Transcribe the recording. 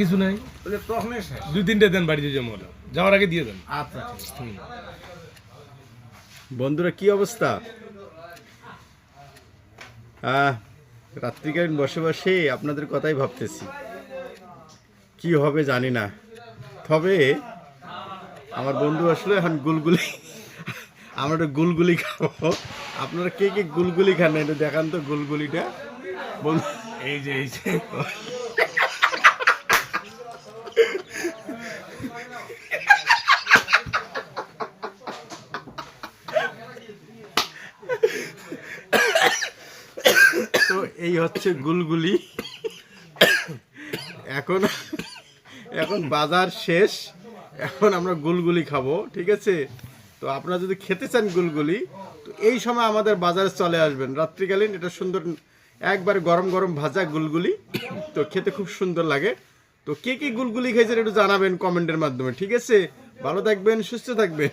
কিছু নাই। দুই তিনটে দেন বাড়িতে জমা যাওয়ার আগে দিয়ে দেন। আচ্ছা বন্ধুরা কি অবস্থা? রাত্রিকালীন বসে বসে আপনাদের কথাই ভাবতেছি। কি হবে জানি না। তবে আমার বন্ধু আসলে এখন গুলগুলি আমরা একটা গুলগুলি খাব। আপনারা কে কে গুলগুলি খান না একটু দেখান তো গুলগুলিটা। বন্ধু এই যে এই যে। তো এই হচ্ছে গুলগুলি। এখন এখন বাজার শেষ। এখন আমরা গুলগুলি খাব, ঠিক আছে? তো আপনারা যদি খেতে চান গুলগুলি, তো এই সময় আমাদের বাজারে চলে আসবেন। রাত্রিকালীন এটা সুন্দর, একবার গরম গরম ভাজা গুলগুলি, তো খেতে খুব সুন্দর লাগে। তো কে কে গুলগুলি খেয়েছেন একটু জানাবেন কমেন্টের মাধ্যমে, ঠিক আছে? ভালো থাকবেন, সুস্থ থাকবেন।